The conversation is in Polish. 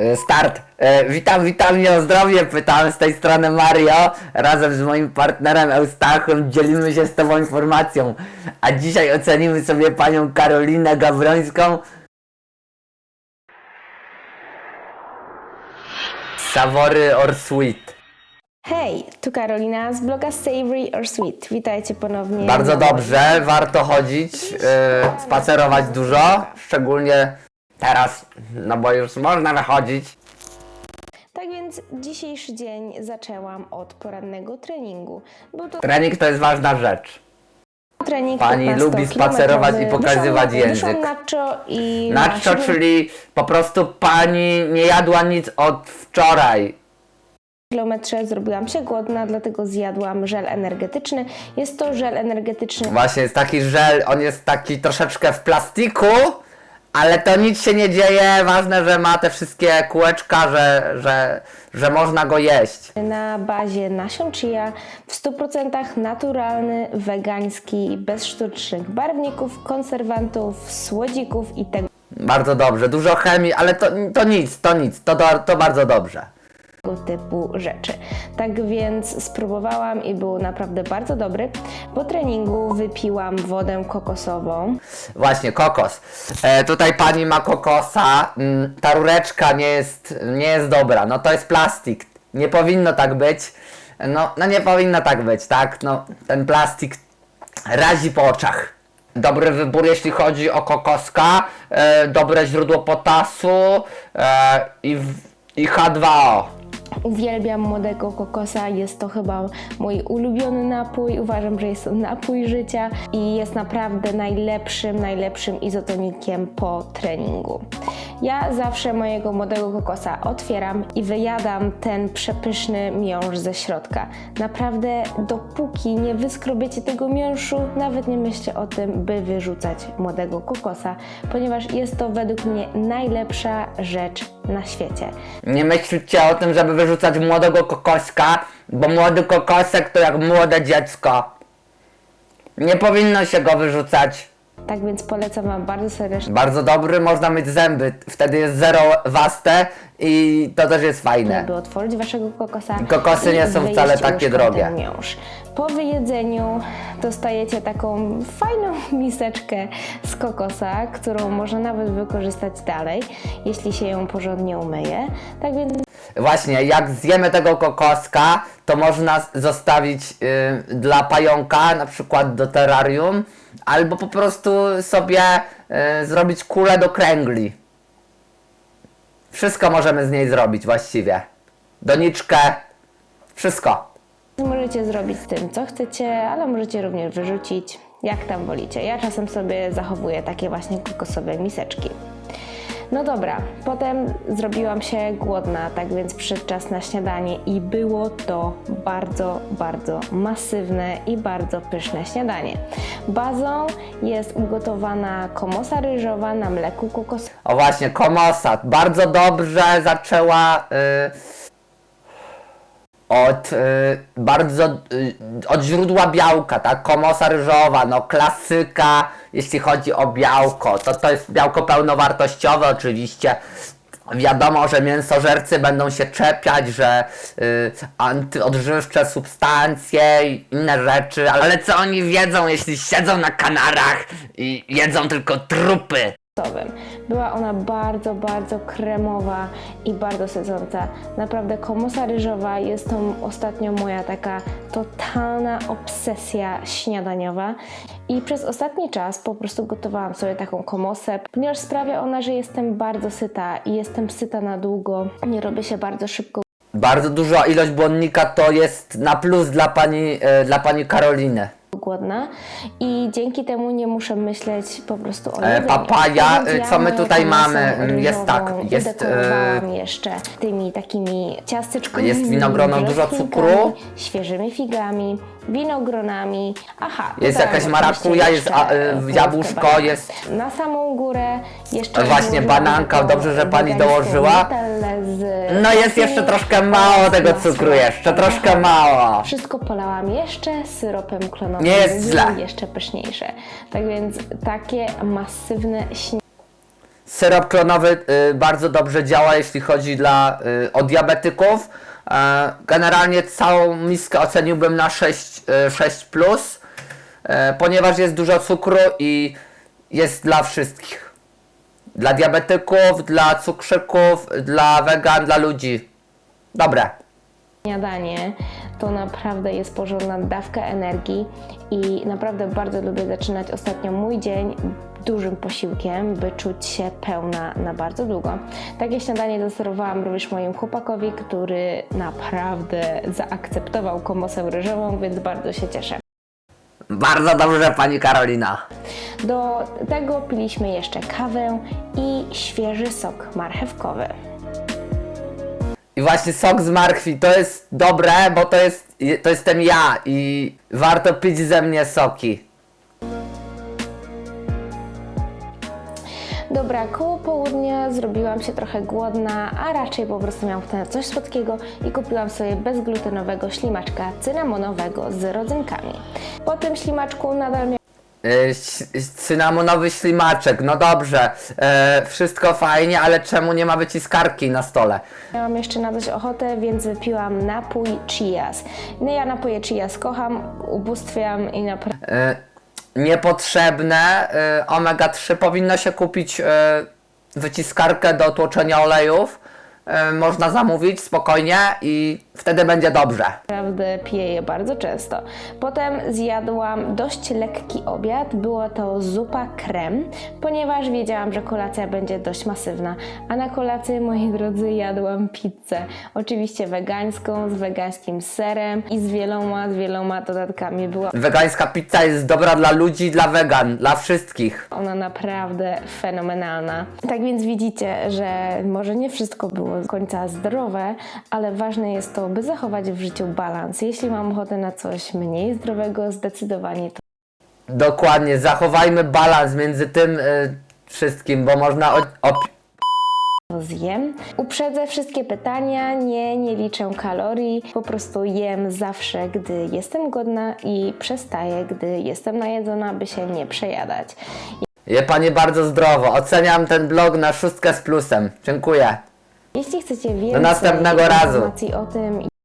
E, Start. E, Witam, witam i o zdrowie pytam z tej strony Mario. Razem z moim partnerem Eustachem dzielimy się z Tobą informacją. A dzisiaj ocenimy sobie panią Karolinę Gawrońską. Savory or sweet. Hej, tu Karolina z bloga Savory or Sweet. Witajcie ponownie. Bardzo dobrze, warto chodzić, e, spacerować dużo, szczególnie teraz, no bo już można wychodzić. Tak więc dzisiejszy dzień zaczęłam od porannego treningu. Był to Trening to jest ważna rzecz. trening Pani 15 lubi spacerować i kilometrowy. pokazywać język. Wyszłam nacho i... Nacho, czyli po prostu pani nie jadła nic od wczoraj. kilometrze zrobiłam się głodna, dlatego zjadłam żel energetyczny. Jest to żel energetyczny Właśnie jest taki żel, on jest taki troszeczkę w plastiku, ale to nic się nie dzieje. Ważne, że ma te wszystkie kółeczka, że, że, że można go jeść. na bazie nasion chia, w 100% naturalny, wegański, bez sztucznych barwników, konserwantów, słodzików i tego Bardzo dobrze, dużo chemii, ale to, to nic, to nic, to, to, to bardzo dobrze. Typu rzeczy. Tak więc spróbowałam i był naprawdę bardzo dobry. Po treningu wypiłam wodę kokosową. Właśnie, kokos. E, tutaj pani ma kokosa. Mm, ta rureczka nie jest, nie jest dobra. No to jest plastik. Nie powinno tak być. No, no nie powinno tak być, tak? No, ten plastik razi po oczach. Dobry wybór, jeśli chodzi o kokoska. E, dobre źródło potasu e, i, i H2O. Uwielbiam młodego kokosa, jest to chyba mój ulubiony napój. Uważam, że jest to napój życia i jest naprawdę najlepszym, najlepszym izotonikiem po treningu. Ja zawsze mojego młodego kokosa otwieram i wyjadam ten przepyszny miąższ ze środka. Naprawdę, dopóki nie wyskrobiecie tego miąższu, nawet nie myślcie o tym, by wyrzucać młodego kokosa, ponieważ jest to według mnie najlepsza rzecz na świecie. Nie myślcie o tym, żeby wyrzucać młodego kokoska, bo młody kokosek to jak młode dziecko. Nie powinno się go wyrzucać. Tak więc polecam Wam bardzo serdecznie, Bardzo dobry, można mieć zęby, wtedy jest zero waste i to też jest fajne. by otworzyć Waszego kokosa. Kokosy nie są wcale takie drogie. miąższ. Po wyjedzeniu dostajecie taką fajną miseczkę z kokosa, którą można nawet wykorzystać dalej, jeśli się ją porządnie umyje. Tak więc Właśnie, jak zjemy tego kokoska, to można zostawić y, dla pająka, na przykład do terrarium, albo po prostu sobie y, zrobić kulę do kręgli. Wszystko możemy z niej zrobić właściwie. Doniczkę, wszystko. Możecie zrobić z tym, co chcecie, ale możecie również wyrzucić, jak tam wolicie. Ja czasem sobie zachowuję takie właśnie kokosowe miseczki. No dobra, potem zrobiłam się głodna, tak więc przyszedł czas na śniadanie i było to bardzo, bardzo masywne i bardzo pyszne śniadanie. Bazą jest ugotowana komosa ryżowa na mleku kokosowym. O właśnie, komosat. Bardzo dobrze zaczęła y, od y, bardzo y, od źródła białka, tak? Komosa ryżowa, no klasyka, jeśli chodzi o białko. To to jest białko pełnowartościowe oczywiście. Wiadomo, że mięsożercy będą się czepiać, że y, antyodżywcze substancje i inne rzeczy, ale co oni wiedzą, jeśli siedzą na kanarach i jedzą tylko trupy? Była ona bardzo, bardzo kremowa i bardzo sycąca. Naprawdę komosa ryżowa jest to ostatnio moja taka totalna obsesja śniadaniowa i przez ostatni czas po prostu gotowałam sobie taką komosę, ponieważ sprawia ona, że jestem bardzo syta i jestem syta na długo. Nie robię się bardzo szybko Bardzo duża ilość błonnika to jest na plus dla pani, e, dla pani Karoliny. Głodna i dzięki temu nie muszę myśleć po prostu o E, jedzeniu. papaja, e, co my tutaj mamy? Mm, jest tak, jest, udekorowałam jeszcze tymi takimi ciasteczkami. Jest winogrono, dużo cukru. Świeżymi figami, winogronami. Aha. Jest jakaś marakuja, jest a, e, jabłuszko, jest Na samą górę jeszcze E, właśnie, bananka, dobrze, że pani dołożyła. No jest jeszcze troszkę mało tego cukru jeszcze, troszkę mało. Wszystko polałam jeszcze syropem klonowym. Nie jest źle. Jeszcze pyszniejsze. Tak więc takie masywne śniadanie Syrop klonowy y, bardzo dobrze działa, jeśli chodzi dla, y, o diabetyków. E, generalnie całą miskę oceniłbym na 6, y, 6 plus, e, ponieważ jest dużo cukru i jest dla wszystkich. Dla diabetyków, dla cukrzyków, dla wegan, dla ludzi. Dobre. Śniadanie to naprawdę jest porządna dawka energii i naprawdę bardzo lubię zaczynać ostatnio mój dzień dużym posiłkiem, by czuć się pełna na bardzo długo. Takie śniadanie zaserwowałam również mojemu chłopakowi, który naprawdę zaakceptował komosę ryżową, więc bardzo się cieszę. Bardzo dobrze, pani Karolina. Do tego piliśmy jeszcze kawę i świeży sok marchewkowy. I właśnie sok z marchwi to jest dobre, bo to jest to jestem ja i warto pić ze mnie soki. Dobra, koło południa zrobiłam się trochę głodna, a raczej po prostu miałam ochotę na coś słodkiego i kupiłam sobie bezglutenowego ślimaczka cynamonowego z rodzynkami. Po tym ślimaczku nadal miałam Yy, ś- cynamonowy ślimaczek, no dobrze, e, wszystko fajnie, ale czemu nie ma wyciskarki na stole? Miałam jeszcze na coś ochotę, więc wypiłam napój Chias. No ja napoje Chias kocham, ubóstwiam i naprawdę E, niepotrzebne e, omega-3 powinno się kupić e, wyciskarkę do tłoczenia olejów. E, można zamówić spokojnie i wtedy będzie dobrze. piję je bardzo często. Potem zjadłam dość lekki obiad, była to zupa krem, ponieważ wiedziałam, że kolacja będzie dość masywna. A na kolację, moi drodzy, jadłam pizzę. Oczywiście wegańską, z wegańskim serem i z wieloma, z wieloma dodatkami. Była Wegańska pizza jest dobra dla ludzi, dla wegan, dla wszystkich. ona naprawdę fenomenalna. Tak więc widzicie, że może nie wszystko było do końca zdrowe, ale ważne jest to, by zachować w życiu balans. Jeśli mam ochotę na coś mniej zdrowego, zdecydowanie to Dokładnie, zachowajmy balans między tym e, wszystkim, bo można o, o, to zjem. Uprzedzę wszystkie pytania, nie, nie liczę kalorii, po prostu jem zawsze, gdy jestem głodna i przestaję, gdy jestem najedzona, by się nie przejadać. Je panie bardzo zdrowo. Oceniam ten blog na szóstkę z plusem. Dziękuję. Jeśli chcecie więcej następnego razu. informacji o tym,